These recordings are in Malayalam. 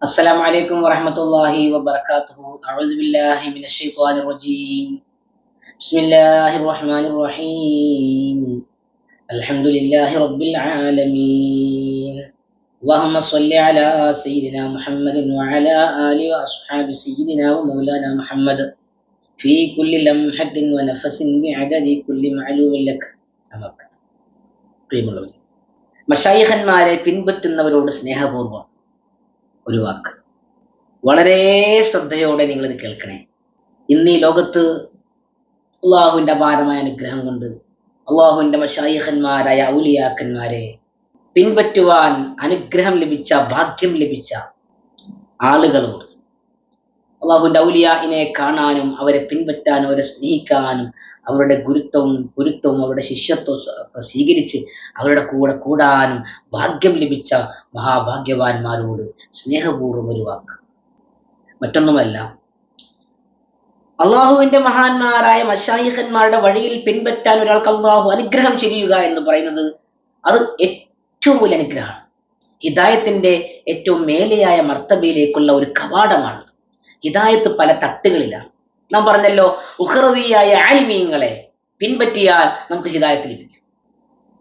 السلام عليكم ورحمة الله وبركاته أعوذ بالله من الشيطان الرجيم بسم الله الرحمن الرحيم الحمد لله رب العالمين اللهم صل على سيدنا محمد وعلى آله وأصحاب سيدنا ومولانا محمد في كل لمحة ونفس بعدد كل معلوم لك أما بعد പ്രിയമുള്ളവർ മഷായിഹന്മാരെ പിൻപറ്റുന്നവരോട് സ്നേഹപൂർവ്വം ഒരു വാക്ക് വളരെ ശ്രദ്ധയോടെ നിങ്ങളിത് കേൾക്കണേ. ഇന്ന് ഈ ലോകത്ത് അള്ളാഹുവിന്റെ അപാരമായ അനുഗ്രഹം കൊണ്ട് അള്ളാഹുവിന്റെ മഷായിഹന്മാരായ ഔലിയാക്കന്മാരെ പിൻപറ്റുവാൻ അനുഗ്രഹം ലഭിച്ച ഭാഗ്യം ലഭിച്ച ആളുകളോട് അള്ളാഹുവിന്റെ ഔലിയാഹിനെ കാണാനും അവരെ പിൻപറ്റാനും അവരെ സ്നേഹിക്കാനും അവരുടെ ഗുരുത്വവും ഗുരുത്വവും അവരുടെ ശിഷ്യത്വം സ്വ- സ്വീകരിച്ച് അവരുടെ കൂടെ കൂടാനും ഭാഗ്യം ലഭിച്ച മഹാഭാഗ്യവാന്മാരോട് സ്നേഹപൂർവം ഒരു വാക്ക്. മറ്റൊന്നുമല്ല അള്ളാഹുവിന്റെ മഹാന്മാരായ മഷായിഹന്മാരുടെ വഴിയിൽ പിൻപറ്റാൻ ഒരാൾക്ക് അള്ളാഹു അനുഗ്രഹം ചെയ്യുക എന്ന് പറയുന്നത് അത് ഏറ്റവും വലിയ അനുഗ്രഹമാണ്. ഹിദായത്തിന്റെ ഏറ്റവും മേലെയായ മർത്തബയിലേക്കുള്ള ഒരു കവാടമാണ്. ഹിദായത്ത് പല തട്ടുകളിലാണ്. നാം പറഞ്ഞല്ലോ ഉഹ്റവിയായ ആലിമീങ്ങളെ പിൻപറ്റിയാൽ നമുക്ക് ഹിദായത്ത് ലഭിക്കും.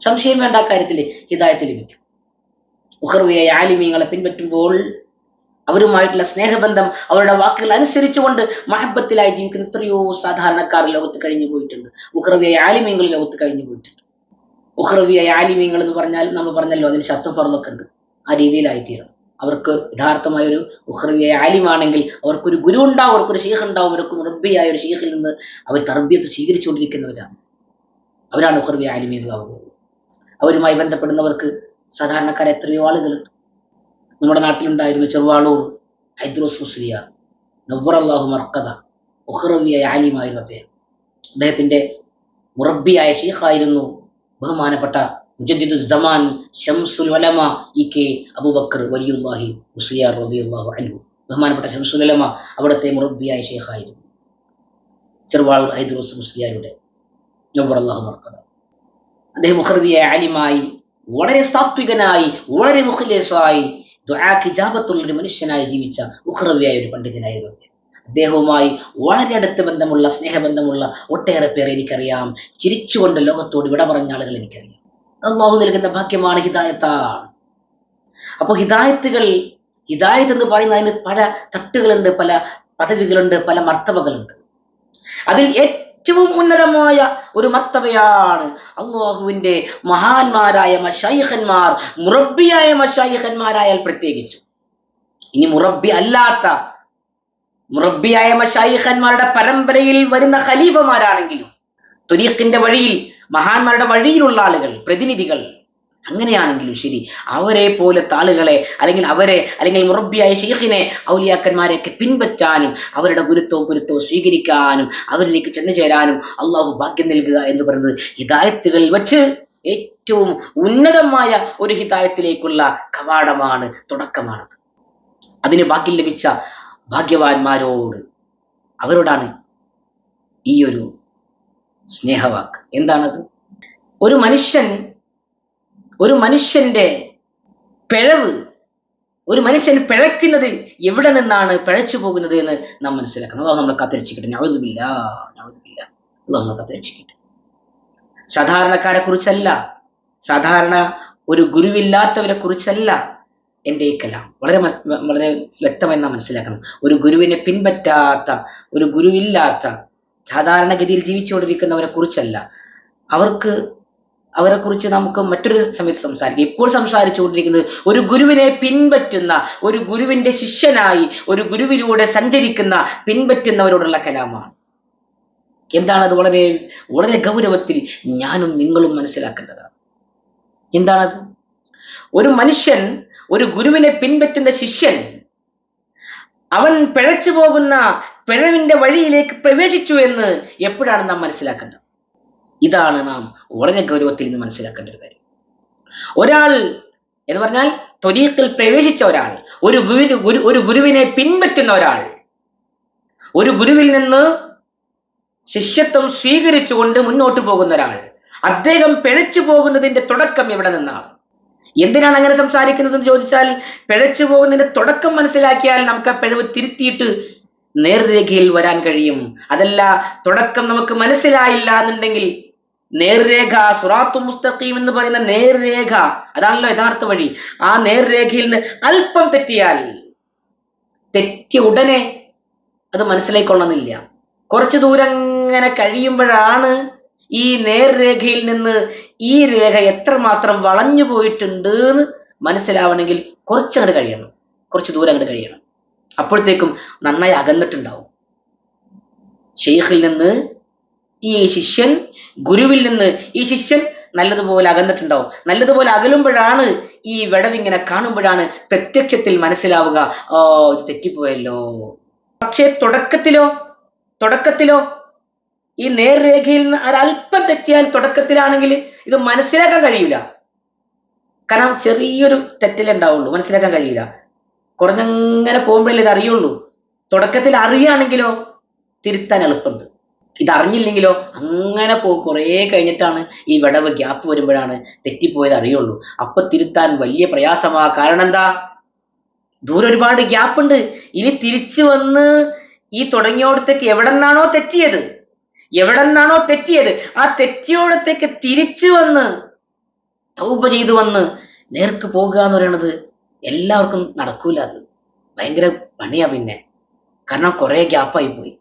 സംശയം വേണ്ട കാര്യത്തിൽ ഹിദായത്ത് ലഭിക്കും. ഉഹ്റവിയായ ആലിമീങ്ങളെ പിൻപറ്റുമ്പോൾ അവരുമായിട്ടുള്ള സ്നേഹബന്ധം അവരുടെ വാക്കുകൾ അനുസരിച്ചുകൊണ്ട് മഹബത്തിലായി ജീവിക്കുന്ന എത്രയോ സാധാരണക്കാർ ലോകത്ത് കഴിഞ്ഞു പോയിട്ടുണ്ട്. ആലിമീങ്ങൾ ലോകത്ത് കഴിഞ്ഞു പോയിട്ടുണ്ട്. ഉഹ്റവിയായ ആലിമീങ്ങൾ എന്ന് പറഞ്ഞാൽ നമ്മൾ പറഞ്ഞല്ലോ അതിന് ശർത്തം പറഞ്ഞൊക്കെ ഉണ്ട്. ആ രീതിയിലായിത്തീരണം. അവർക്ക് യഥാർത്ഥമായ ഒരു ആലിമാണെങ്കിൽ അവർക്കൊരു ഗുരു ഉണ്ടാവും അവർക്കൊരു ഷീഖ് ഉണ്ടാവും അവർക്ക് മുറബിയായ ഒരു ഷീഖിൽ നിന്ന് അവർ തർബിയത്ത് സ്വീകരിച്ചുകൊണ്ടിരിക്കുന്നവരാണ്. അവരാണ് ഉഹ്റവിയ ആലിമീങ്ങളാവുന്നത്. അവരുമായി ബന്ധപ്പെടുന്നവർക്ക് സാധാരണക്കാർ എത്രയോ ആളുകളുണ്ട് നമ്മുടെ നാട്ടിലുണ്ടായിരുന്ന ചെറുവാളൂർ ഹൈദ്രോസ് മുസ്ലിയ നവർ അള്ളാഹു മർക്കത ഉഹ്റവിയായ ആലിമായിരുന്നു അദ്ദേഹം. അദ്ദേഹത്തിന്റെ മുറബിയായ ഷീഖായിരുന്നു ബഹുമാനപ്പെട്ട മുജദ്ദിദു സമാൻ ഷംസുൽ വലമ ഇ കെ അബൂബക്കർ വലിയുല്ലാഹി മുസ്ലിയാർ റളിയല്ലാഹു അൻഹു ബഹുമാനപ്പെട്ട ഷംസുൽ വലമ അവിടുത്തെ മുറബിയായ ഷെയ്ഖായിരുന്നു ചെറുവാൾ ഹൈദ്രോസ് മുസ്ലിയാരുടെ നവറല്ലാഹു മർക്കത അദ്ദേഹം മുഖർവിയായ ആലിമായി വളരെ സാത്വികനായി വളരെ മുഖലേസായി ദുആഖിജാബത്തുള്ള ഒരു മനുഷ്യനായി ജീവിച്ച ഉഖ്റവിയായ ഒരു പണ്ഡിതനായിരുന്നു അദ്ദേഹവുമായി വളരെ അടുത്ത ബന്ധമുള്ള സ്നേഹബന്ധമുള്ള ഒട്ടേറെ പേരെ എനിക്കറിയാം. ചിരിച്ചുകൊണ്ട് ലോകത്തോട് വിട പറഞ്ഞ ആളുകൾ എനിക്കറിയാം. അള്ളാഹു നൽകുന്ന ഭാഗ്യമാണ് ഹിദായത്താണ് അപ്പോൾ ഹിദായത്തുകൾ ഹിദായത്ത് എന്ന് പറയുന്ന അതിന് പല തട്ടുകളുണ്ട് പല പദവികളുണ്ട് പല മർത്തവകളുണ്ട്. അതിൽ ഏറ്റവും ഉന്നതമായ ഒരു മർത്തവയാണ് അള്ളാഹുവിന്റെ മഹാന്മാരായ മഷായിഖന്മാർ മുറബിയായ മഷായിഖന്മാരായാൽ പ്രത്യേകിച്ചു. ഇനി മുറബി അല്ലാത്ത മുറബിയായ മഷായിഖന്മാരുടെ പരമ്പരയിൽ വരുന്ന ഖലീഫമാരാണെങ്കിലും തുരീഖിന്റെ വഴിയിൽ മഹാന്മാരുടെ വഴിയിലുള്ള ആളുകൾ പ്രതിനിധികൾ. അങ്ങനെയാണെങ്കിലും ശരി അവരെ പോലത്തെ ആളുകളെ അല്ലെങ്കിൽ അവരെ അല്ലെങ്കിൽ മുറബിയായ ഷെയ്ഖിനെ ഔലിയാക്കന്മാരെയൊക്കെ പിൻപറ്റാനും അവരുടെ ഗുരുത്വവും ഗുരുത്വവും സ്വീകരിക്കാനും അവരിലേക്ക് ചെന്നു ചേരാനും അള്ളാഹു ഭാഗ്യം നൽകുക എന്ന് പറയുന്നത് ഹിതായത്തുകളിൽ വച്ച് ഏറ്റവും ഉന്നതമായ ഒരു ഹിതായത്തിലേക്കുള്ള കവാടമാണ് തുടക്കമാണത്. അതിന് ഭാഗ്യം ലഭിച്ച ഭാഗ്യവാന്മാരോട് അവരോടാണ് ഈ ഒരു സ്നേഹവാക്ക്. എന്താണത്? ഒരു മനുഷ്യൻ ഒരു മനുഷ്യന്റെ പിഴവ് ഒരു മനുഷ്യൻ പിഴയ്ക്കുന്നത് എവിടെ നിന്നാണ് പിഴച്ചു പോകുന്നത് എന്ന് നാം മനസ്സിലാക്കണം. അള്ളാഹു നമ്മൾ കാത്തിരക്ഷിക്കട്ടെ. നവതുമില്ല നവതുമില്ല അതാണ് നമ്മൾ കാത്തിരക്ഷിക്കട്ടെ. സാധാരണക്കാരെ കുറിച്ചല്ല സാധാരണ ഒരു ഗുരുവില്ലാത്തവരെ കുറിച്ചല്ല എന്റെ ഈ കലാം. വളരെ വളരെ വ്യക്തമായി നാം മനസ്സിലാക്കണം. ഒരു ഗുരുവിനെ പിൻപറ്റാത്ത ഒരു ഗുരുവില്ലാത്ത സാധാരണഗതിയിൽ ജീവിച്ചുകൊണ്ടിരിക്കുന്നവരെ കുറിച്ചല്ല അവർക്ക് അവരെ കുറിച്ച് നമുക്ക് മറ്റൊരു സമയത്ത് സംസാരിക്കാം. ഇപ്പോൾ സംസാരിച്ചുകൊണ്ടിരിക്കുന്നത് ഒരു ഗുരുവിനെ പിൻപറ്റുന്ന ഒരു ഗുരുവിന്റെ ശിഷ്യനായി ഒരു ഗുരുവിലൂടെ സഞ്ചരിക്കുന്ന പിൻപറ്റുന്നവരോടുള്ള കലാമാണ്. എന്താണത് വളരെ വളരെ ഗൗരവത്തിൽ ഞാനും നിങ്ങളും മനസ്സിലാക്കേണ്ടതാണ് എന്താണത്? ഒരു മനുഷ്യൻ ഒരു ഗുരുവിനെ പിൻപറ്റുന്ന ശിഷ്യൻ അവൻ പിഴച്ചു പോകുന്ന പിഴവിന്റെ വഴിയിലേക്ക് പ്രവേശിച്ചു എന്ന് എപ്പോഴാണ് നാം മനസ്സിലാക്കേണ്ടത്? ഇതാണ് നാം വളരെ ഗൗരവത്തിൽ നിന്ന് മനസ്സിലാക്കേണ്ട ഒരു കാര്യം. ഒരാൾ എന്ന് പറഞ്ഞാൽ ത്വരീഖിൽ പ്രവേശിച്ച ഒരാൾ ഒരു ഗുരു ഗുരു ഒരു ഗുരുവിനെ പിൻപറ്റുന്ന ഒരാൾ ഒരു ഗുരുവിൽ നിന്ന് ശിഷ്യത്വം സ്വീകരിച്ചുകൊണ്ട് മുന്നോട്ട് പോകുന്ന ഒരാൾ അദ്ദേഹം പിഴച്ചു പോകുന്നതിന്റെ തുടക്കം എവിടെ നിന്നാണ്? എന്തിനാണ് അങ്ങനെ സംസാരിക്കുന്നത് എന്ന് ചോദിച്ചാൽ പിഴച്ചു പോകുന്നതിന്റെ തുടക്കം മനസ്സിലാക്കിയാൽ നമുക്ക് ആ പിഴവ് തിരുത്തിയിട്ട് നേർരേഖയിൽ വരാൻ കഴിയും. അതല്ല തുടക്കം നമുക്ക് മനസ്സിലായില്ല എന്നുണ്ടെങ്കിൽ നേർരേഖ സുറാത്തു മുസ്തഖീം എന്ന് പറയുന്ന നേർരേഖ അതാണല്ലോ യഥാർത്ഥ വഴി. ആ നേർരേഖയിൽ നിന്ന് അല്പം തെറ്റിയാൽ തെറ്റി ഉടനെ അത് മനസ്സിലായിക്കൊള്ളുന്നില്ല കുറച്ച് ദൂരം അങ്ങനെ കഴിയുമ്പോഴാണ് ഈ നേർരേഖയിൽ നിന്ന് ഈ രേഖ എത്രമാത്രം വളഞ്ഞു പോയിട്ടുണ്ട് എന്ന് മനസ്സിലാവണമെങ്കിൽ കുറച്ചങ്ങോട്ട് കഴിയണം. കുറച്ച് ദൂരം അങ്ങോട്ട് കഴിയണം. അപ്പോഴത്തേക്കും നന്നായി അകന്നിട്ടുണ്ടാവും. ഷെയ്ഖിൽ നിന്ന് ഈ ശിഷ്യൻ ഗുരുവിൽ നിന്ന് ഈ ശിഷ്യൻ നല്ലതുപോലെ അകന്നിട്ടുണ്ടാവും. നല്ലതുപോലെ അകലുമ്പോഴാണ് ഈ വിടവിങ്ങനെ കാണുമ്പോഴാണ് പ്രത്യക്ഷത്തിൽ മനസ്സിലാവുക ഓ ഇത് തെറ്റിപ്പോയല്ലോ. പക്ഷേ തുടക്കത്തിലോ തുടക്കത്തിലോ ഈ നേർരേഖയിൽ നിന്ന് ഒരല്പം തെറ്റിയാൽ തുടക്കത്തിലാണെങ്കിൽ ഇത് മനസ്സിലാക്കാൻ കഴിയില്ല കാരണം ചെറിയൊരു തെറ്റലേ ഉണ്ടാവുള്ളൂ മനസ്സിലാക്കാൻ കഴിയില്ല കുറഞ്ഞങ്ങനെ പോകുമ്പോഴല്ലേ ഇത് അറിയുള്ളൂ? തുടക്കത്തിൽ അറിയാണെങ്കിലോ തിരുത്താൻ എളുപ്പമുണ്ട്. ഇതറിഞ്ഞില്ലെങ്കിലോ അങ്ങനെ പോ കുറേ കഴിഞ്ഞിട്ടാണ് ഈ വിടവ് ഗ്യാപ്പ് വരുമ്പോഴാണ് തെറ്റിപ്പോയത് അറിയുള്ളൂ. അപ്പൊ തിരുത്താൻ വലിയ പ്രയാസമാ. കാരണം എന്താ? ദൂരെ ഒരുപാട് ഗ്യാപ്പ് ഉണ്ട്. ഇനി തിരിച്ചു വന്ന് ഈ തുടങ്ങിയോടത്തേക്ക് എവിടെ നിന്നാണോ തെറ്റിയത്? എവിടെ നിന്നാണോ തെറ്റിയത്? ആ തെറ്റിയോടത്തേക്ക് തിരിച്ചു വന്ന് തൗപ ചെയ്തു വന്ന് നേർക്ക് പോകുക എന്ന് എല്ലാവർക്കും നടക്കൂല അത്. ഭയങ്കര പണിയാ പിന്നെ. കാരണം കുറെ ഗ്യാപ്പായി പോയി.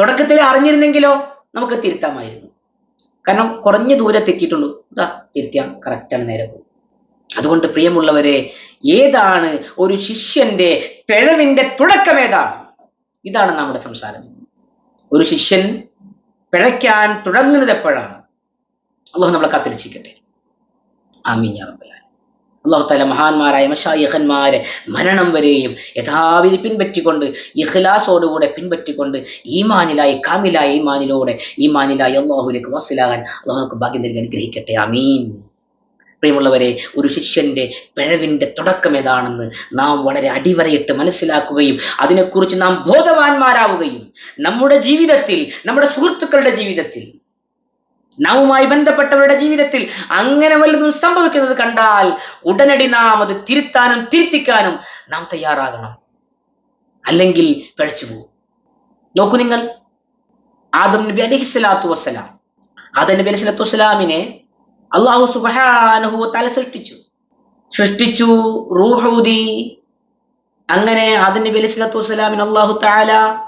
തുടക്കത്തിൽ അറിഞ്ഞിരുന്നെങ്കിലോ നമുക്ക് തിരുത്താമായിരുന്നു. കാരണം കുറഞ്ഞ ദൂരെ തെറ്റിയിട്ടുള്ളൂ. ഇതാ തിരുത്തിയാൽ കറക്റ്റാണ് നേരെ പോകും അതുകൊണ്ട് പ്രിയമുള്ളവരെ ഏതാണ് ഒരു ശിഷ്യന്റെ പിഴവിന്റെ തുടക്കം ഏതാണ്? ഇതാണ് നമ്മുടെ സംസാരം. ഒരു ശിഷ്യൻ പിഴയ്ക്കാൻ തുടങ്ങുന്നത് എപ്പോഴാണ്? അള്ളാഹു നമ്മളെ കാത്തിരക്ഷിക്കട്ടെ. ആമീൻ യാ റബ്ബൽ ആലമീൻ. അള്ളാഹു താല മഹാന്മാരായ മഷായിഹന്മാരെ മരണം വരെയും യഥാവിധി പിൻപറ്റിക്കൊണ്ട് ഇഖ്ലാസോടുകൂടെ പിൻപറ്റിക്കൊണ്ട് ഈമാനിലായി കാമിലായ ഈമാനിലൂടെ ഈമാനിലായി അള്ളാഹുലേക്ക് വസിലാകാൻ അള്ളാഹുക്ക് ഭാഗ്യം നൽകി അനുഗ്രഹിക്കട്ടെ അമീൻ പ്രിയമുള്ളവരെ ഒരു ശിഷ്യന്റെ പിഴവിന്റെ തുടക്കം ഏതാണെന്ന് നാം വളരെ അടിവരയിട്ട് മനസ്സിലാക്കുകയും അതിനെക്കുറിച്ച് നാം ബോധവാന്മാരാവുകയും നമ്മുടെ ജീവിതത്തിൽ നമ്മുടെ സുഹൃത്തുക്കളുടെ ജീവിതത്തിൽ നാവുമായി ബന്ധപ്പെട്ടവരുടെ ജീവിതത്തിൽ അങ്ങനെ വല്ലതും സംഭവിക്കുന്നത് കണ്ടാൽ ഉടനടി നാം അത് തിരുത്താനും തിരുത്തിക്കാനും നാം തയ്യാറാകണം. അല്ലെങ്കിൽ പിഴച്ചു പോകും നോക്കൂ നിങ്ങൾ. ആദം നബി അലൈഹി സ്വലാത്തു വസ്സലാം. ആദം നബി അലൈഹി സ്വലാത്തു വസ്സലാമിനെ അള്ളാഹു സുബാനുഹു തല സൃഷ്ടിച്ചു. സൃഷ്ടിച്ചു റൂഹൂദി അങ്ങനെ ആദം നബി അലൈഹി സ്വലാത്തു വസ്സലാമിന് അള്ളാഹു താല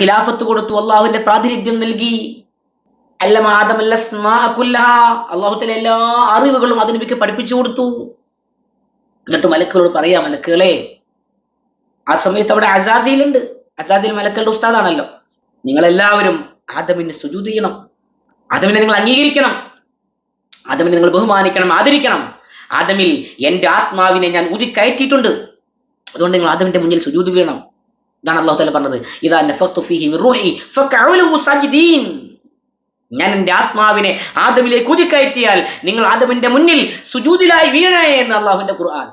ഖിലാഫത്ത് കൊടുത്തു. അള്ളാഹുവിന്റെ പ്രാതിനിധ്യം നൽകി. അല്ലമ ആദം അള്ളാഹു തല എല്ലാ അറിവുകളും അതിനബിക്ക് പഠിപ്പിച്ചു കൊടുത്തു. എന്നിട്ട് മലക്കുകളോട് പറയാ മലക്കുകളെ ആ സമയത്ത് അവിടെ അസാസിയിലുണ്ട് അസാസിൽ മലക്കളുടെ ഉസ്താദാണല്ലോ. നിങ്ങൾ എല്ലാവരും ആദമിന് സുജൂത് ചെയ്യണം. ആദമിനെ നിങ്ങൾ അംഗീകരിക്കണം. ആദമിനെ നിങ്ങൾ ബഹുമാനിക്കണം ആദരിക്കണം. ആദമിൽ എന്റെ ആത്മാവിനെ ഞാൻ ഊതിക്കയറ്റിയിട്ടുണ്ട്. അതുകൊണ്ട് നിങ്ങൾ ആദമിന്റെ മുന്നിൽ സുജൂത് വീണം ഇതാണ് അള്ളാഹു താല പറഞ്ഞത്. ഇതാ ഫീഹി റൂഹി ഞാൻ എന്റെ ആത്മാവിനെ ആദമിലേക്ക് കുതിക്കയറ്റിയാൽ നിങ്ങൾ ആദമിന്റെ മുന്നിൽ സുജൂതിലായി വീഴണേ എന്ന് അള്ളാഹുവിന്റെ ഖുർആൻ.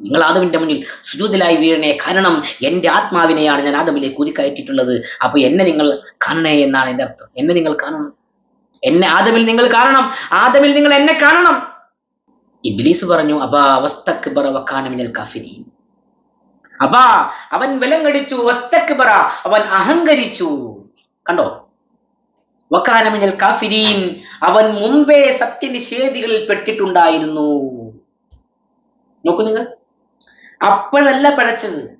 നിങ്ങൾ ആദമിന്റെ മുന്നിൽ സുജൂതിലായി വീഴണേ കാരണം എന്റെ ആത്മാവിനെയാണ് ഞാൻ ആദമിലേക്ക് കുതിക്കയറ്റിയിട്ടുള്ളത് അപ്പൊ എന്നെ നിങ്ങൾ കാണണേ എന്നാണ് എന്റെ അർത്ഥം. എന്നെ നിങ്ങൾ കാണണം. എന്നെ ആദമിൽ നിങ്ങൾ കാണണം. ആദമിൽ നിങ്ങൾ എന്നെ കാണണം. ഇബ്ലീസ് പറഞ്ഞു അബാ അവസ്ഥക്ക് പറ മിനൽ കാഫിരീൻ. അബാ അവൻ വിലങ്ങടിച്ചു വസ്തക്ബറ അവൻ അഹങ്കരിച്ചു. കണ്ടോ? കാഫിരീൻ. അവൻ മുമ്പേ സത്യനിഷേധികളിൽ പെട്ടിട്ടുണ്ടായിരുന്നു. നോക്കൂ നിങ്ങൾ. അപ്പോഴല്ല പിഴച്ചത്.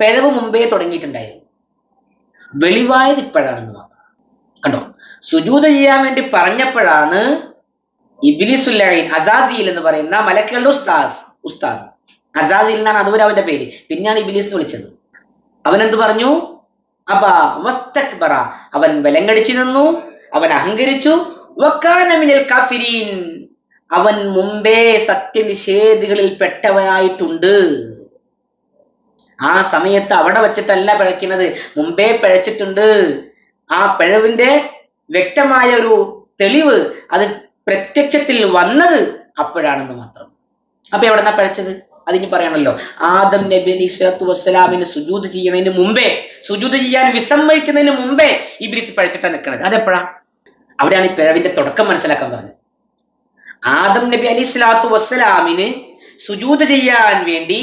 പിഴവ് മുമ്പേ തുടങ്ങിയിട്ടുണ്ടായിരുന്നു. വെളിവായത് ഇപ്പോഴാണെന്ന് മാത്രം. കണ്ടോ? സുജൂത ചെയ്യാൻ വേണ്ടി പറഞ്ഞപ്പോഴാണ് ഇബിലിസുല്ലൈൻ അസാസിയിൽ എന്ന് പറയുന്ന മലക്കുകളുടെ ഉസ്താസ് ഉസ്താദ്. അസാസിൽ എന്നാണ് അതുവരെ അവന്റെ പേര്. പിന്നെയാണ് ഇബിലിസ് എന്ന് വിളിച്ചത്. അവൻ എന്ത് പറഞ്ഞു? അപ്പ വസ്തക്ബറ. അവൻ വിലങ്ങടിച്ചു നിന്നു അവൻ അഹങ്കരിച്ചു. കാഫിരീൻ. അവൻ മുമ്പേ സത്യനിഷേധികളിൽ പെട്ടവനായിട്ടുണ്ട്. ആ സമയത്ത് അവിടെ വെച്ചിട്ടല്ല പിഴയ്ക്കുന്നത് മുമ്പേ പിഴച്ചിട്ടുണ്ട്. ആ പിഴവിന്റെ വ്യക്തമായ ഒരു തെളിവ് അത് പ്രത്യക്ഷത്തിൽ വന്നത് അപ്പോഴാണെന്ന് മാത്രം. അപ്പൊ എവിടെന്നാ പിഴച്ചത്? അതിന് പറയണല്ലോ ആദം നബി അലി സ്വലാത്തു വസ്സലാമിന് സുജൂത് ചെയ്യുന്നതിന് മുമ്പേ സുജൂത് ചെയ്യാൻ വിസമ്മതിക്കുന്നതിന് മുമ്പേ ഇബ്ലിസ് പഴിച്ചിട്ടാ നിൽക്കുന്നത് അതെപ്പോഴാ? അവിടെയാണ് ഈ പിഴവിന്റെ തുടക്കം മനസ്സിലാക്കാൻ പറഞ്ഞത്. ആദം നബി അലി സ്വലാത്തു വസ്സലാമിന് സുജൂത് ചെയ്യാൻ വേണ്ടി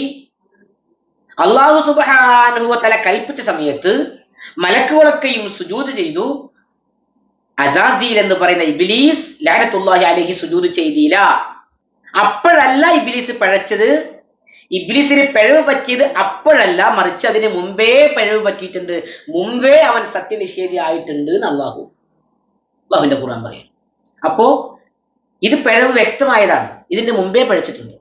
അള്ളാഹു വ തല കൽപ്പിച്ച സമയത്ത് മലക്കുകളൊക്കെയും സുജൂത് ചെയ്തു. അസാസീൽ എന്ന് പറയുന്ന ഇബിലീസ് ലാനത്തുല്ലാഹി അലഹി സുജൂത് ചെയ്തില്ല. അപ്പോഴല്ല ഇബിലീസ് പഴച്ചത്. ഇബ്ലീസിന് പിഴവ് പറ്റിയത് അപ്പോഴല്ല മറിച്ച് അതിന് മുമ്പേ പിഴവ് പറ്റിയിട്ടുണ്ട്. മുമ്പേ അവൻ സത്യനിഷേധി ആയിട്ടുണ്ട് എന്ന് അള്ളാഹു അള്ളാഹുവിന്റെ ഖുർആൻ പറയും. അപ്പോ ഇത് പിഴവ് വ്യക്തമായതാണ്. ഇതിന്റെ മുമ്പേ പഴിച്ചിട്ടുണ്ട്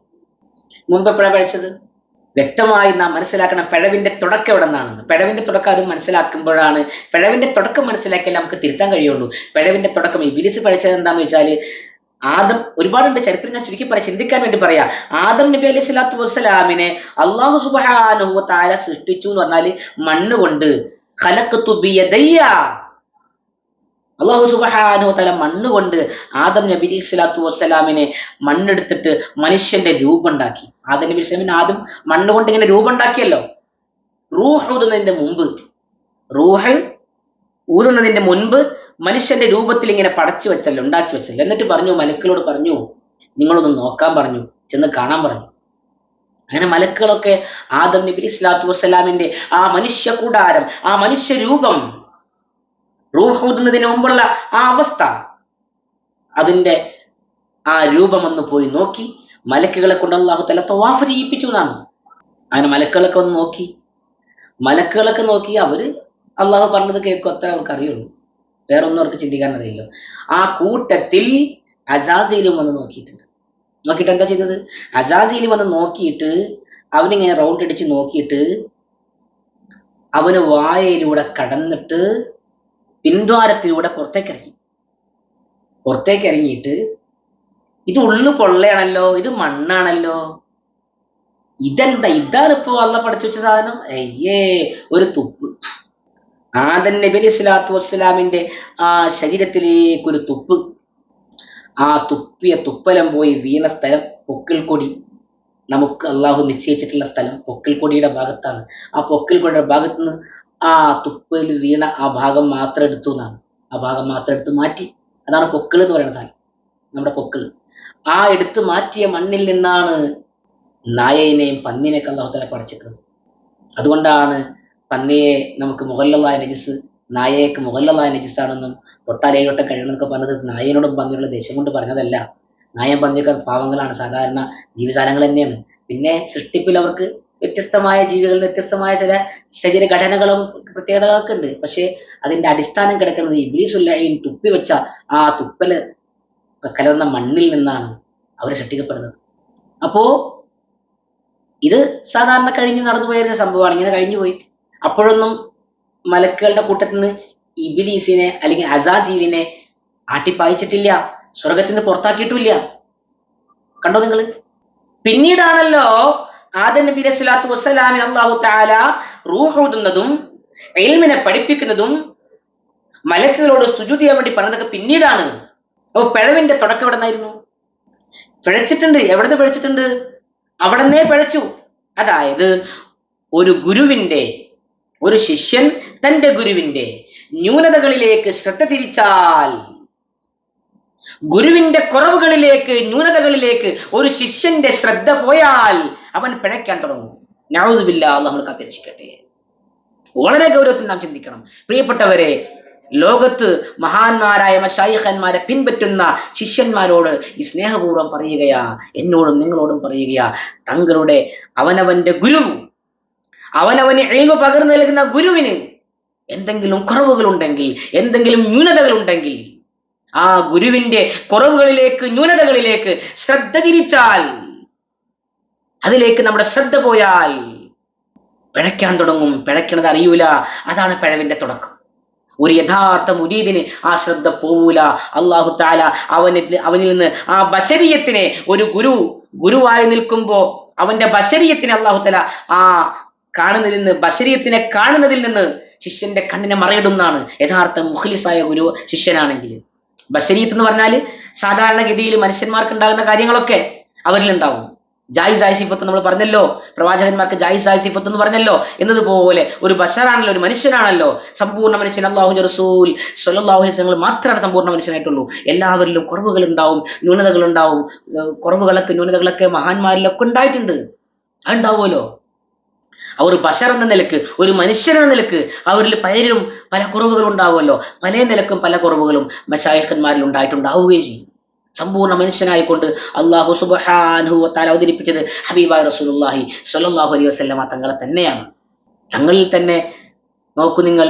മുമ്പ് എപ്പോഴാണ് പഴിച്ചത് വ്യക്തമായി നാം മനസ്സിലാക്കണം പിഴവിന്റെ തുടക്കം എവിടെ നിന്നാണെന്ന്. പിഴവിന്റെ തുടക്കം അത് മനസ്സിലാക്കുമ്പോഴാണ്. പിഴവിന്റെ തുടക്കം മനസ്സിലാക്കിയാൽ നമുക്ക് തിരുത്താൻ കഴിയുള്ളൂ. പിഴവിന്റെ തുടക്കം ഇബിലിസ് പഴിച്ചത് എന്താണെന്ന് വെച്ചാൽ ആദം ഒരുപാടുണ്ട്. ചരിത്രം ഞാൻ ചുരുക്കി പറയാം. ചിന്തിക്കാൻ വേണ്ടി പറയാ. ആദം നബി അലൈഹി സ്വലാത്തു വസ്സലാമിനെ അള്ളാഹു സുബാനുഹു താര സൃഷ്ടിച്ചു എന്ന് പറഞ്ഞാൽ മണ്ണ് കൊണ്ട്. അള്ളാഹു സുബഹാനു തല മണ്ണ് കൊണ്ട് ആദം നബി സ്വലാത്തു വസ്സലാമിനെ മണ്ണെടുത്തിട്ട് മനുഷ്യന്റെ രൂപം ഉണ്ടാക്കി ആദം നബി സ്വലാമിന് ആദ്യം മണ്ണ് കൊണ്ട് ഇങ്ങനെ രൂപം ഉണ്ടാക്കിയല്ലോ റൂഹ് ഊതുന്നതിന്റെ മുമ്പ്. റൂഹ് ഊതുന്നതിന്റെ മുൻപ് മനുഷ്യന്റെ രൂപത്തിൽ ഇങ്ങനെ പടച്ചു വെച്ചല്ലോ ഉണ്ടാക്കി വെച്ചല്ലോ. എന്നിട്ട് പറഞ്ഞു മലക്കളോട് പറഞ്ഞു നിങ്ങളൊന്ന് നോക്കാൻ പറഞ്ഞു ചെന്ന് കാണാൻ പറഞ്ഞു. അങ്ങനെ മലക്കുകളൊക്കെ ആദം നബി ഇസ്ലാത്തു വസ്സലാമിന്റെ ആ മനുഷ്യ കൂടാരം ആ മനുഷ്യ രൂപം റൂഹൂതുന്നതിന് മുമ്പുള്ള ആ അവസ്ഥ അതിന്റെ ആ രൂപം ഒന്ന് പോയി നോക്കി. മലക്കുകളെ കൊണ്ട് അള്ളാഹു തല തവാഫ് ചെയ്യിപ്പിച്ചു എന്നാണ്. അങ്ങനെ മലക്കുകളൊക്കെ ഒന്ന് നോക്കി. മലക്കുകളൊക്കെ നോക്കി അവർ അള്ളാഹു പറഞ്ഞത് കേൾക്കും അത്ര അവർക്ക് അറിയുള്ളൂ. വേറെ ഒന്നും അവർക്ക് ചിന്തിക്കാൻ അറിയില്ല. ആ കൂട്ടത്തിൽ അസാസയിലും വന്ന് നോക്കിയിട്ടുണ്ട്. നോക്കിയിട്ട് എന്താ ചെയ്തത്? അസാസയിൽ വന്ന് നോക്കിയിട്ട് അവനിങ്ങനെ റൗണ്ട് അടിച്ച് നോക്കിയിട്ട് അവന് വായയിലൂടെ കടന്നിട്ട് പിൻദ്വാരത്തിലൂടെ പുറത്തേക്ക് ഇറങ്ങി പുറത്തേക്ക് ഇറങ്ങിയിട്ട് ഇത് ഉള്ളു പൊള്ളയാണല്ലോ ഇത് മണ്ണാണല്ലോ. ഇതെന്താ? ഇതാണ് ഇപ്പോ അള്ള പഠിച്ചു വെച്ച സാധനം? അയ്യേ ഒരു തുപ്പ്. ആദൻ നബി അലൈഹി സ്വലാത്തു വസ്സലാമിന്റെ ആ ശരീരത്തിലേക്ക് ഒരു തുപ്പ്. ആ തുപ്പിയ തുപ്പലം പോയി വീണ സ്ഥലം പൊക്കിൽ കൊടി നമുക്ക് അള്ളാഹു നിശ്ചയിച്ചിട്ടുള്ള സ്ഥലം പൊക്കിൽ കൊടിയുടെ ഭാഗത്താണ്. ആ പൊക്കിൽ കൊടിയുടെ ഭാഗത്ത് നിന്ന് ആ തുപ്പിൽ വീണ ആ ഭാഗം മാത്രം എടുത്തു എന്നാണ്. ആ ഭാഗം മാത്രം എടുത്ത് മാറ്റി. അതാണ് പൊക്കിൾ എന്ന് പറയുന്ന സാധനം. നമ്മുടെ പൊക്കിൾ. ആ എടുത്ത് മാറ്റിയ മണ്ണിൽ നിന്നാണ് നായയിനെയും പന്നിനെയൊക്കെ തന്നെ പഠിച്ചിട്ടുള്ളത് അതുകൊണ്ടാണ് പന്നിയെ നമുക്ക് മുകളിലുള്ള നജിസ് നായയൊക്കെ മുകളിലുള്ള നജിസാണെന്നും തൊട്ടാൽ ഏഴോട്ടം കഴിയണമെന്നൊക്കെ പറഞ്ഞത് നായനോടും പന്നിയുള്ള ദേഷ്യം കൊണ്ട് പറഞ്ഞതല്ല. നായൻ പന്നിയൊക്കെ പാവങ്ങളാണ് സാധാരണ ജീവജാലങ്ങൾ തന്നെയാണ്. പിന്നെ സൃഷ്ടിപ്പിൽ അവർക്ക് വ്യത്യസ്തമായ ജീവികളിൽ വ്യത്യസ്തമായ ചില ശരീരഘടനകളും പ്രത്യേകതകളൊക്കെ ഉണ്ട്. പക്ഷേ അതിന്റെ അടിസ്ഥാനം കിടക്കുന്നത് തുപ്പി വെച്ച ആ തുപ്പൽ കലർന്ന മണ്ണിൽ നിന്നാണ് അവർ സൃഷ്ടിക്കപ്പെടുന്നത്. അപ്പോ ഇത് സാധാരണ കഴിഞ്ഞ് നടന്നു പോയ ഒരു സംഭവമാണ്. ഇങ്ങനെ കഴിഞ്ഞു പോയി അപ്പോഴൊന്നും മലക്കുകളുടെ കൂട്ടത്തിൽ ഇബിലീസിനെ അല്ലെങ്കിൽ അസാജീലിനെ ആട്ടിപ്പായിച്ചിട്ടില്ല നിന്ന് പുറത്താക്കിയിട്ടുമില്ല. കണ്ടോ നിങ്ങൾ പിന്നീടാണല്ലോ ആദം നബി അലൈഹി സ്വലാത്തു വസ്സലാമിന് അള്ളാഹു താല റൂഹൂതുന്നതും എൽമിനെ പഠിപ്പിക്കുന്നതും മലക്കുകളോട് സുജുതി ചെയ്യാൻ വേണ്ടി പറഞ്ഞതൊക്കെ പിന്നീടാണ്. അപ്പൊ പിഴവിന്റെ തുടക്കം എവിടെ നിന്നായിരുന്നു പിഴച്ചിട്ടുണ്ട്. എവിടെ നിന്ന് പിഴച്ചിട്ടുണ്ട്? അവിടെ നിന്നേ പിഴച്ചു. അതായത് ഒരു ഗുരുവിന്റെ ഒരു ശിഷ്യൻ തന്റെ ഗുരുവിന്റെ ന്യൂനതകളിലേക്ക് ശ്രദ്ധ തിരിച്ചാൽ ഗുരുവിന്റെ കുറവുകളിലേക്ക് ന്യൂനതകളിലേക്ക് ഒരു ശിഷ്യന്റെ ശ്രദ്ധ പോയാൽ അവൻ പിഴയ്ക്കാൻ തുടങ്ങും. ഞാവുതുമില്ല നമ്മൾ കാത്തിരക്ഷിക്കട്ടെ. വളരെ ഗൗരവത്തിൽ നാം ചിന്തിക്കണം. പ്രിയപ്പെട്ടവരെ ലോകത്ത് മഹാന്മാരായ മഷായിഖന്മാരെ പിൻപറ്റുന്ന ശിഷ്യന്മാരോട് ഈ സ്നേഹപൂർവം പറയുകയാ എന്നോടും നിങ്ങളോടും പറയുകയാ തങ്ങളുടെ അവനവന്റെ ഗുരു അവനവന് എഴുവ് പകർന്നു നൽകുന്ന ഗുരുവിന് എന്തെങ്കിലും കുറവുകൾ ഉണ്ടെങ്കിൽ എന്തെങ്കിലും ന്യൂനതകൾ ഉണ്ടെങ്കിൽ ആ ഗുരുവിന്റെ കുറവുകളിലേക്ക് ന്യൂനതകളിലേക്ക് ശ്രദ്ധ തിരിച്ചാൽ അതിലേക്ക് നമ്മുടെ ശ്രദ്ധ പോയാൽ പിഴയ്ക്കാൻ തുടങ്ങും പിഴയ്ക്കണത് അറിയൂല. അതാണ് പിഴവിന്റെ തുടക്കം. ഒരു യഥാർത്ഥ മുരീദിന് ആ ശ്രദ്ധ പോവൂല. അള്ളാഹു താല അവന് അവനിൽ നിന്ന് ആ ബശരീയത്തിനെ ഒരു ഗുരു ഗുരുവായി നിൽക്കുമ്പോ അവന്റെ ബശരീയത്തിന് അള്ളാഹു താല ആ കാണുന്നതിൽ നിന്ന് ബഷരീയത്തിനെ കാണുന്നതിൽ നിന്ന് ശിഷ്യന്റെ കണ്ണിനെ മറയിടുന്നതാണ് യഥാർത്ഥ മുഖലിസായ ഗുരു ശിഷ്യനാണെങ്കിൽ. ബഷരീത്ത് എന്ന് പറഞ്ഞാൽ സാധാരണഗതിയിൽ മനുഷ്യന്മാർക്ക് ഉണ്ടാകുന്ന കാര്യങ്ങളൊക്കെ അവരിൽ ഉണ്ടാവും ആയ സിഫത്ത് നമ്മൾ പറഞ്ഞല്ലോ പ്രവാചകന്മാർക്ക് ജായിസായ സിഫത്ത് എന്ന് പറഞ്ഞല്ലോ. എന്നതുപോലെ ഒരു ബഷറാണല്ലോ ഒരു മനുഷ്യനാണല്ലോ സമ്പൂർണ മനുഷ്യൻ അള്ളാഹുന്റെ റസൂൽ അലൈഹി വസല്ലം മാത്രമാണ് സമ്പൂർണ മനുഷ്യനായിട്ടുള്ളൂ. എല്ലാവരിലും കുറവുകൾ ഉണ്ടാവും ന്യൂനതകൾ ഉണ്ടാവും കുറവുകളൊക്കെ ന്യൂനതകളൊക്കെ മഹാന്മാരിലൊക്കെ ഉണ്ടായിട്ടുണ്ട്. അതുണ്ടാവുമല്ലോ അവർ ബഷർ എന്ന നിലയ്ക്ക് ഒരു മനുഷ്യൻ എന്ന നിലയ്ക്ക് അവരിൽ പലരും പല കുറവുകളും ഉണ്ടാവുമല്ലോ. പല നിലക്കും പല കുറവുകളും മഷായഖന്മാരിൽ ഉണ്ടായിട്ടുണ്ടാവുകയും ചെയ്യും. സമ്പൂർണ മനുഷ്യനായിക്കൊണ്ട് അള്ളാഹു സുബാനു വതആല അവതരിപ്പിച്ചത് ഹബീബായ് റസൂലുല്ലാഹി സ്വല്ലല്ലാഹു അലൈഹി വസ്ലമ തങ്ങളെ തന്നെയാണ്. തങ്ങളിൽ തന്നെ നോക്കൂ നിങ്ങൾ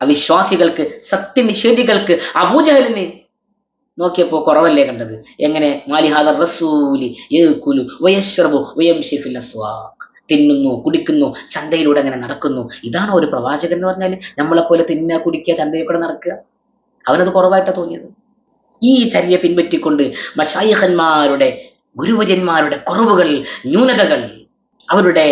അവിശ്വാസികൾക്ക് സത്യനിഷേധികൾക്ക് അബൂജഹലിന് നോക്കിയപ്പോ കുറവല്ലേ കണ്ടത്? എങ്ങനെ? മാലിഹാദർ റസൂലി തിന്നുന്നു കുടിക്കുന്നു ചന്തയിലൂടെ അങ്ങനെ നടക്കുന്നു. ഇതാണ് ഒരു പ്രവാചകൻ എന്ന് പറഞ്ഞാൽ നമ്മളെപ്പോലെ തിന്നുക കുടിക്കുക ചന്തയിൽ കൂടെ നടക്കുക? അവനത് കുറവായിട്ടാ തോന്നിയത്. ഈ ചര്യ പിൻപറ്റിക്കൊണ്ട് മഷായിഹന്മാരുടെ ഗുരുവര്യന്മാരുടെ കുറവുകൾ ന്യൂനതകൾ അവരുടെ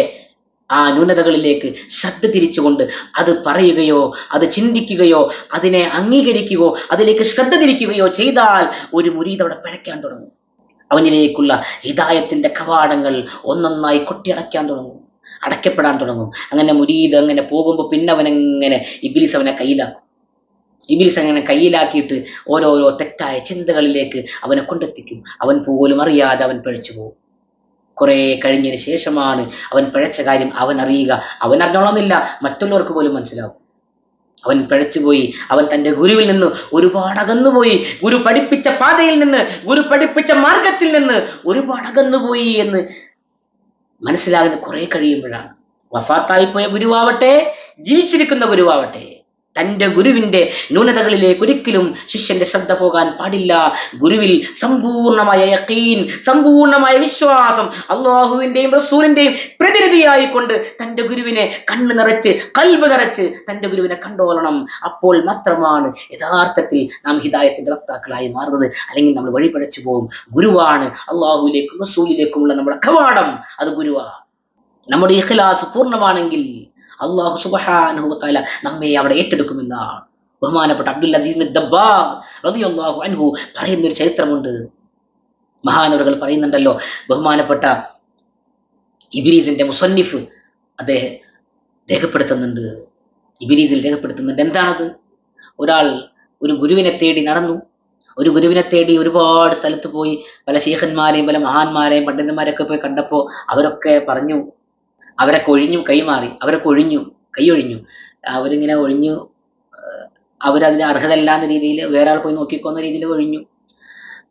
ആ ന്യൂനതകളിലേക്ക് ശ്രദ്ധ തിരിച്ചുകൊണ്ട് അത് പറയുകയോ അത് ചിന്തിക്കുകയോ അതിനെ അംഗീകരിക്കുകയോ അതിലേക്ക് ശ്രദ്ധ തിരിക്കുകയോ ചെയ്താൽ ഒരു മുരീദ് അവിടെ പിഴയ്ക്കാൻ തുടങ്ങും. അവനിലേക്കുള്ള ഹിദായത്തിന്റെ കവാടങ്ങൾ ഒന്നൊന്നായി കൊട്ടിയടയ്ക്കാൻ തുടങ്ങും. അടയ്ക്കപ്പെടാൻ തുടങ്ങും. അങ്ങനെ മുരീദ് അങ്ങനെ പോകുമ്പോൾ പിന്നെ അവനെങ്ങനെ ഇബിലിസ് അവനെ കയ്യിലാക്കും. ഇബിലിസ് അങ്ങനെ കയ്യിലാക്കിയിട്ട് ഓരോരോ തെറ്റായ ചിന്തകളിലേക്ക് അവനെ കൊണ്ടെത്തിക്കും. അവൻ പോലും അറിയാതെ അവൻ പിഴച്ചു പോകും. കുറേ കഴിഞ്ഞതിന് ശേഷമാണ് അവൻ പിഴച്ച കാര്യം അവൻ അറിയുക. അവൻ അറിഞ്ഞോളന്നില്ല. മറ്റുള്ളവർക്ക് പോലും മനസ്സിലാവും. അവൻ പിഴച്ചുപോയി അവൻ തന്റെ ഗുരുവിൽ നിന്ന് ഒരുപാട് അകന്നുപോയി ഗുരു പഠിപ്പിച്ച പാതയിൽ നിന്ന് ഗുരു പഠിപ്പിച്ച മാർഗത്തിൽ നിന്ന് ഒരുപാട് അകന്നുപോയി എന്ന് മനസ്സിലാകുന്ന കുറെ കഴിയുമ്പോഴാണ്. വഫാത്തായി പോയ ഗുരുവാവട്ടെ ജീവിച്ചിരിക്കുന്ന ഗുരുവാവട്ടെ. തന്റെ ഗുരുവിന്റെ ന്യൂനതകളിലേക്ക് ഒരിക്കലും ശിഷ്യന്റെ ശ്രദ്ധ പോകാൻ പാടില്ല. ഗുരുവിൽ സമ്പൂർണമായ യക്കീൻ സമ്പൂർണമായ വിശ്വാസം അള്ളാഹുവിന്റെയും റസൂലിന്റെയും പ്രതിനിധിയായിക്കൊണ്ട് തന്റെ ഗുരുവിനെ കണ്ണ് നിറച്ച് കൽവ് നിറച്ച് തന്റെ ഗുരുവിനെ കണ്ടോളണം. അപ്പോൾ മാത്രമാണ് യഥാർത്ഥത്തിൽ നാം ഹിതായത്തിന്റെ വക്താക്കളായി മാറുന്നത്. അല്ലെങ്കിൽ നമ്മൾ വഴിപഴച്ചു പോകും ഗുരുവാണ് അള്ളാഹുവിലേക്കും റസൂലിലേക്കുമുള്ള നമ്മുടെ കവാടം. അത് ഗുരുവാണ് നമ്മുടെ ഇഖ്ലാസ് പൂർണമാണെങ്കിൽ അള്ളാഹു സുബ്ഹാനഹു വതആല നമ്മെ അവിടെ ഏറ്റെടുക്കുമെന്നാണ്. ബഹുമാനപ്പെട്ട അബ്ദുൽ അസീസ് റളിയല്ലാഹു അൻഹു പറയുന്ന ഒരു ചരിത്രമുണ്ട്. മഹാനവറുകൾ പറയുന്നുണ്ടല്ലോ ബഹുമാനപ്പെട്ട ഇബിരീസിന്റെ മുസന്നിഫ് അദ്ദേഹം രേഖപ്പെടുത്തുന്നുണ്ട്. ഇബിരീസിൽ രേഖപ്പെടുത്തുന്നുണ്ട്. എന്താണത്? ഒരാൾ ഒരു ഗുരുവിനെ തേടി നടന്നു. ഒരു ഗുരുവിനെ തേടി ഒരുപാട് സ്ഥലത്ത് പോയി. പല ശീഖന്മാരെയും പല മഹാന്മാരെയും പണ്ഡിതന്മാരെയൊക്കെ പോയി കണ്ടപ്പോൾ അവരൊക്കെ പറഞ്ഞു അവരൊക്കെ ഒഴിഞ്ഞു കൈമാറി അവരൊക്കെ ഒഴിഞ്ഞു കൈയൊഴിഞ്ഞു അവരിങ്ങനെ ഒഴിഞ്ഞു അവരതിന് അർഹതല്ലാന്ന രീതിയിൽ വേറെ ആൾ പോയി നോക്കിക്കോന്ന രീതിയിൽ ഒഴിഞ്ഞു.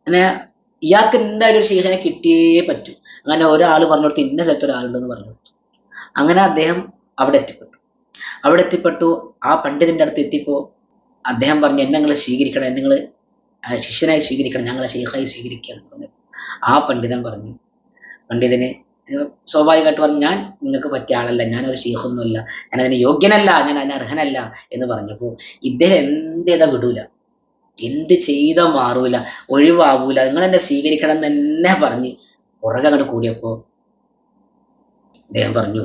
അങ്ങനെ ഇയാൾക്ക് എന്തായാലും ഒരു ശീഖനെ കിട്ടിയേ പറ്റൂ. അങ്ങനെ ഒരാൾ പറഞ്ഞു കൊടുത്ത് ഇന്ന സ്ഥലത്ത് ഒരാളുണ്ടെന്ന് പറഞ്ഞു കൊടുത്തു അങ്ങനെ അദ്ദേഹം അവിടെ എത്തിപ്പെട്ടു. അവിടെ എത്തിപ്പെട്ടു. ആ പണ്ഡിതന്റെ അടുത്ത് എത്തിയപ്പോൾ അദ്ദേഹം പറഞ്ഞു എന്നെ നിങ്ങൾ സ്വീകരിക്കണം. എന്നെ നിങ്ങൾ ശിഷ്യനായി സ്വീകരിക്കണം. ഞങ്ങളെ ശൈഖായി സ്വീകരിക്കണം പറഞ്ഞു ആ പണ്ഡിതൻ പറഞ്ഞു പണ്ഡിതന് സ്വാഭാവികമായിട്ട് പറഞ്ഞു ഞാൻ നിങ്ങൾക്ക് പറ്റിയ ആളല്ല ഞാനൊരു ഷെയ്ഖൊന്നുമല്ല ഞാൻ അതിന് യോഗ്യനല്ല ഞാൻ അതിന് അർഹനല്ല എന്ന് പറഞ്ഞപ്പോൾ ഇദ്ദേഹം എന്ത് ചെയ്താൽ വിടൂല. എന്ത് ചെയ്താൽ മാറൂല ഒഴിവാകൂല നിങ്ങൾ എന്നെ സ്വീകരിക്കണം എന്ന് തന്നെ പറഞ്ഞ് പുറകെ അങ്ങോട്ട് കൂടിയപ്പോൾ അദ്ദേഹം പറഞ്ഞു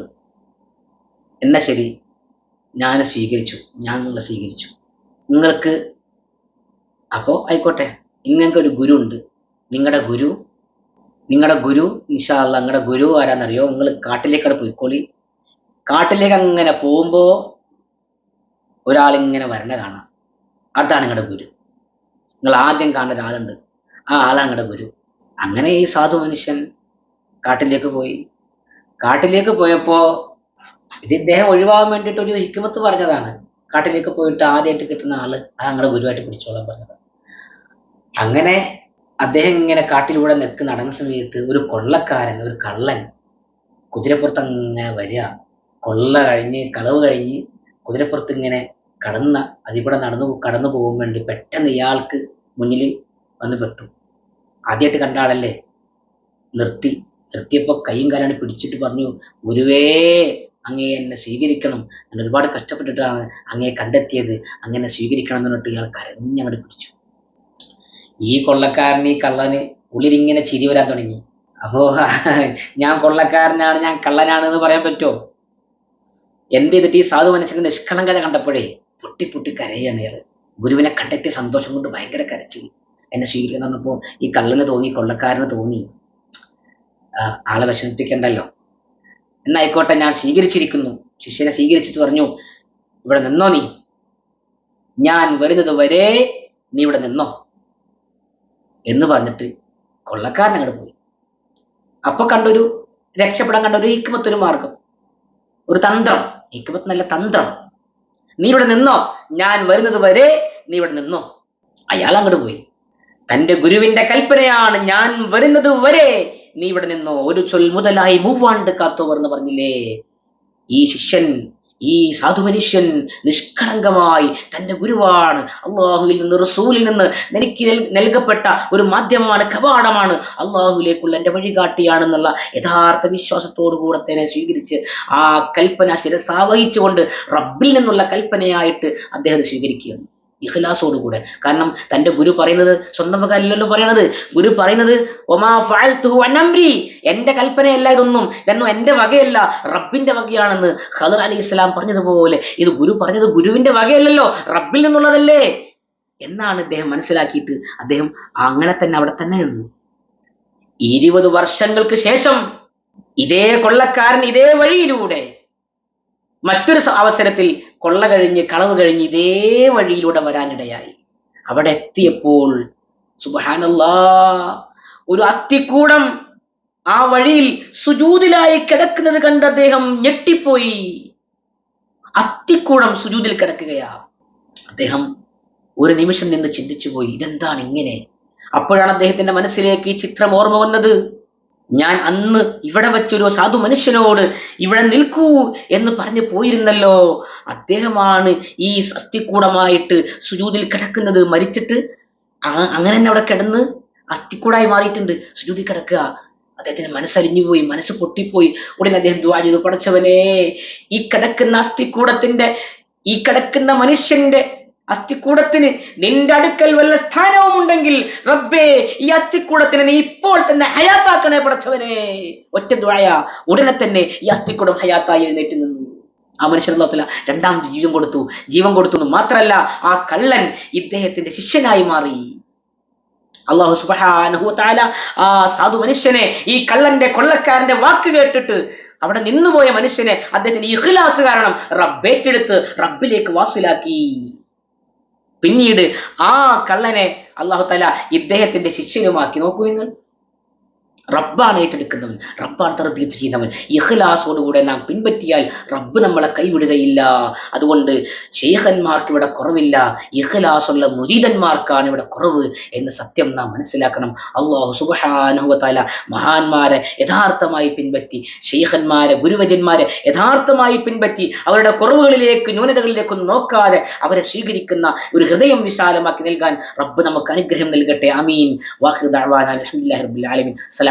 എന്നാ ശരി ഞാൻ സ്വീകരിച്ചു ഞാൻ നിങ്ങളെ സ്വീകരിച്ചു. നിങ്ങൾക്ക് അപ്പോൾ ആയിക്കോട്ടെ നിങ്ങൾക്ക് ഒരു ഗുരു ഉണ്ട് നിങ്ങളുടെ ഗുരു നിങ്ങളുടെ ഗുരു ഇൻഷാല്ല നിങ്ങളുടെ ഗുരു ആരാന്നറിയോ? നിങ്ങൾ കാട്ടിലേക്കടെ പോയിക്കോളി. കാട്ടിലേക്ക് അങ്ങനെ പോകുമ്പോ ഒരാളിങ്ങനെ വരണ കാണാം. അതാണ് നിങ്ങളുടെ ഗുരു. നിങ്ങൾ ആദ്യം കാണുന്ന ഒരാളുണ്ട്. ആ ആളാണ് നിങ്ങളുടെ ഗുരു. അങ്ങനെ ഈ സാധു മനുഷ്യൻ കാട്ടിലേക്ക് പോയി. കാട്ടിലേക്ക് പോയപ്പോൾ ഇത് ഇദ്ദേഹം ഒഴിവാകാൻ വേണ്ടിയിട്ട് ഒരു ഹിക്കുമത്ത് പറഞ്ഞതാണ്. കാട്ടിലേക്ക് പോയിട്ട് ആദ്യമായിട്ട് കിട്ടുന്ന ആൾ ആ ഞങ്ങളുടെ ഗുരുവായിട്ട് പിടിച്ചോളാൻ പറഞ്ഞത് അങ്ങനെ അദ്ദേഹം ഇങ്ങനെ കാട്ടിലൂടെ നിൽക്ക് നടന്ന സമയത്ത് ഒരു കൊള്ളക്കാരൻ ഒരു കള്ളൻ കുതിരപ്പുറത്ത് അങ്ങനെ വരിക. കൊള്ള കഴിഞ്ഞ് കളവ് കഴിഞ്ഞ് കുതിരപ്പുറത്ത് ഇങ്ങനെ കടന്ന അതിവിടെ നടന്നു കടന്നു പോകാൻ വേണ്ടി പെട്ടെന്ന് ഇയാൾക്ക് മുന്നിൽ വന്ന് പെട്ടു. ആദ്യമായിട്ട് കണ്ട ആളല്ലേ? നിർത്തി നിർത്തിയപ്പോൾ കൈയും കാലാണ് പിടിച്ചിട്ട് പറഞ്ഞു ഗുരുവേ അങ്ങേ എന്നെ സ്വീകരിക്കണം ഞാൻ ഒരുപാട് കഷ്ടപ്പെട്ടിട്ടാണ് അങ്ങേ കണ്ടെത്തിയത്. അങ്ങനെ സ്വീകരിക്കണം എന്ന് പറഞ്ഞിട്ട് ഇയാൾ കരഞ്ഞങ്ങോട്ട് പിടിച്ചു. ഈ കൊള്ളക്കാരൻ ഈ കള്ളന് ഉള്ളിലിങ്ങനെ ചിരി വരാൻ തുടങ്ങി. അപ്പോ ഞാൻ കൊള്ളക്കാരനാണ് ഞാൻ കള്ളനാണ് എന്ന് പറയാൻ പറ്റുമോ? എന്ത് ചെയ്തിട്ട് ഈ സാധു മനുഷ്യന്റെ നിഷ്കളങ്കത കണ്ടപ്പോഴേ പൊട്ടി പൊട്ടി കരയാണ് ഇയാൾ. ഗുരുവിനെ കണ്ടെത്തിയ സന്തോഷം കൊണ്ട് ഭയങ്കര കരച്ചിൽ. എന്നെ സ്വീകരിക്കുന്ന പറഞ്ഞപ്പോ ഈ കള്ളന് തോന്നി കൊള്ളക്കാരന് തോന്നി. ആളെ വിഷമിപ്പിക്കണ്ടല്ലോ. എന്നായിക്കോട്ടെ ഞാൻ സ്വീകരിച്ചിരിക്കുന്നു. ശിഷ്യനെ സ്വീകരിച്ചിട്ട് പറഞ്ഞു ഇവിടെ നിന്നോ നീ? ഞാൻ വരുന്നത് വരെ നീ ഇവിടെ നിന്നോ? എന്ന് പറഞ്ഞിട്ട് കൊള്ളക്കാരൻ അങ്ങോട്ട് പോയി. അപ്പൊ കണ്ടൊരു രക്ഷപ്പെടാൻ കണ്ട ഒരു ഹിക്മത്ത് ഒരു മാർഗം ഒരു തന്ത്രം. ഹിക്മത്ത് നല്ല തന്ത്രം. നീ ഇവിടെ നിന്നോ? ഞാൻ വരുന്നത് വരെ നീ ഇവിടെ നിന്നോ? അയാൾ അങ്ങോട്ട് പോയി. തന്റെ ഗുരുവിന്റെ കൽപ്പനയാണ് ഞാൻ വരുന്നത് വരെ നീ ഇവിടെ നിന്നോ? ഒരു ചൊൽ മുതലായി മൂവാണ്ട് കാത്തോവർ എന്ന് പറഞ്ഞില്ലേ? ഈ ശിഷ്യൻ ഈ സാധു മനുഷ്യൻ നിഷ്കളങ്കമായി തന്റെ ഗുരുവാണ്. അള്ളാഹുവിൽ നിന്ന് റസൂലിൽ നിന്ന് എനിക്ക് നൽ- നൽകപ്പെട്ട ഒരു മാധ്യമമാണ് കവാടമാണ്. അള്ളാഹുവിലേക്കുള്ള എന്റെ വഴികാട്ടിയാണെന്നുള്ള യഥാർത്ഥ വിശ്വാസത്തോടു കൂടെ തന്നെ സ്വീകരിച്ച് ആ കൽപ്പന ശിരസാവഹിച്ചുകൊണ്ട് റബ്ബിൽ നിന്നുള്ള കൽപ്പനയായിട്ട് അദ്ദേഹം സ്വീകരിക്കുകയാണ്. ഇഖ്ലാസോടുകൂടെ കാരണം തന്റെ ഗുരു പറയുന്നത് സ്വന്തം വകയല്ലല്ലോ പറയണത്? ഗുരു പറയുന്നത് ഒമാ ഫഅൽതുഹു അനംരി എന്റെ കൽപ്പനയല്ല ഇതൊന്നും. ഇതൊന്നും എന്റെ വകയല്ല. റബ്ബിന്റെ വകയാണെന്ന് ഖദർ അലി ഇസ്ലാം പറഞ്ഞതുപോലെ ഇത് ഗുരു പറഞ്ഞത് ഗുരുവിന്റെ വകയല്ലല്ലോ. റബ്ബിൽ നിന്നുള്ളതല്ലേ. എന്നാണ് ഇദ്ദേഹം മനസ്സിലാക്കിയിട്ട് അദ്ദേഹം അങ്ങനെ തന്നെ അവിടെ തന്നെ നിന്നു. ഇരുപത് വർഷങ്ങൾക്ക് ശേഷം ഇതേ കൊള്ളക്കാരൻ ഇതേ വഴിയിലൂടെ മറ്റൊരു അവസരത്തിൽ കൊള്ള കഴിഞ്ഞ് കളവ് കഴിഞ്ഞ് ഇതേ വഴിയിലൂടെ വരാനിടയായി. അവിടെ എത്തിയപ്പോൾ ഒരു അസ്ഥിക്കൂടം ആ വഴിയിൽ സുജൂതിലായി കിടക്കുന്നത് കണ്ട് അദ്ദേഹം ഞെട്ടിപ്പോയി. അസ്ഥിക്കൂടം സുജൂതിൽ കിടക്കുകയാ. അദ്ദേഹം ഒരു നിമിഷം നിന്ന് ചിന്തിച്ചു പോയി ഇതെന്താണ് ഇങ്ങനെ? അപ്പോഴാണ് അദ്ദേഹത്തിന്റെ മനസ്സിലേക്ക് ഈ ചിത്രം ഓർമ്മ വന്നത്. ഞാൻ അന്ന് ഇവിടെ വെച്ചൊരു സാധു മനുഷ്യനോട് ഇവിടെ നിൽക്കൂ എന്ന് പറഞ്ഞു പോയിരുന്നല്ലോ. അദ്ദേഹമാണ് ഈ അസ്ഥിക്കൂടമായിട്ട് സുജൂതിൽ കിടക്കുന്നത്. മരിച്ചിട്ട് അങ്ങനെ തന്നെ അവിടെ കിടന്ന് അസ്ഥിക്കൂടായി മാറിയിട്ടുണ്ട്. സുജൂതിൽ കിടക്കുക. അദ്ദേഹത്തിന് മനസ്സരിഞ്ഞു പോയി മനസ്സ് പൊട്ടിപ്പോയി. ഉടനെ അദ്ദേഹം ദുആ ചെയ്തു. പടച്ചവനെ ഈ കിടക്കുന്ന അസ്ഥിക്കൂടത്തിന്റെ ഈ കിടക്കുന്ന മനുഷ്യന്റെ അസ്ഥിക്കൂടത്തിന് നിന്റെ അടുക്കൽ വല്ല സ്ഥാനവും ഉണ്ടെങ്കിൽ റബ്ബേ ഈ അസ്ഥിക്കൂടത്തിന് നീ ഇപ്പോൾ തന്നെ ഹയാത്താക്കണേ പടച്ചവനെ. ഒറ്റ ദ്വായ ഉടനെ തന്നെ ഈ അസ്ഥിക്കൂടം ഹയാത്തായി എഴുന്നേറ്റ് നിന്നു. ആ മനുഷ്യൻ അല്ലാത്തല്ല രണ്ടാമത് ജീവൻ കൊടുത്തു. ജീവൻ കൊടുത്തു എന്ന് മാത്രമല്ല ആ കള്ളൻ ഇദ്ദേഹത്തിന്റെ ശിഷ്യനായി മാറി. അള്ളാഹു വ തആല ആ സാധു മനുഷ്യനെ ഈ കള്ളന്റെ കൊള്ളക്കാരന്റെ വാക്ക് കേട്ടിട്ട് അവിടെ നിന്നുപോയ മനുഷ്യനെ അദ്ദേഹത്തിന് ഇഖ്ലാസ് കാരണം റബ്ബേറ്റെടുത്ത് റബ്ബിലേക്ക് വാസിലാക്കി. പിന്നീട് ആ കള്ളനെ അള്ളാഹു തല ഇദ്ദേഹത്തിന്റെ ശിഷ്യനുമാക്കി നോക്കൂ നിങ്ങൾ റബ്ബാണ് ഏറ്റെടുക്കുന്നവൻ. റബ്ബാണ് തർബീത്ത് ചെയ്യുന്നവൻ. ഇഖ്ലാസോടുകൂടെ നാം പിൻപറ്റിയാൽ റബ്ബ് നമ്മളെ കൈവിടുകയില്ല. അതുകൊണ്ട് ഷെയ്ഖന്മാർക്ക് ഇവിടെ കുറവില്ല. ഇഖ്ലാസുള്ള മുരീതന്മാർക്കാണ് ഇവിടെ കുറവ് എന്ന് സത്യം നാം മനസ്സിലാക്കണം. അള്ളാഹു സുബഹാനുഹത്താല മഹാന്മാരെ യഥാർത്ഥമായി പിൻപറ്റി ഷെയ്ഖന്മാരെ ഗുരുവര്യന്മാരെ യഥാർത്ഥമായി പിൻപറ്റി അവരുടെ കുറവുകളിലേക്ക് ന്യൂനതകളിലേക്കൊന്നും നോക്കാതെ അവരെ സ്വീകരിക്കുന്ന ഒരു ഹൃദയം വിശാലമാക്കി നൽകാൻ റബ്ബ് നമുക്ക് അനുഗ്രഹം നൽകട്ടെ. അമീൻ വാഹിദ് അലഹമുല്ലാ റബ്ബുൽ ആലമീൻ.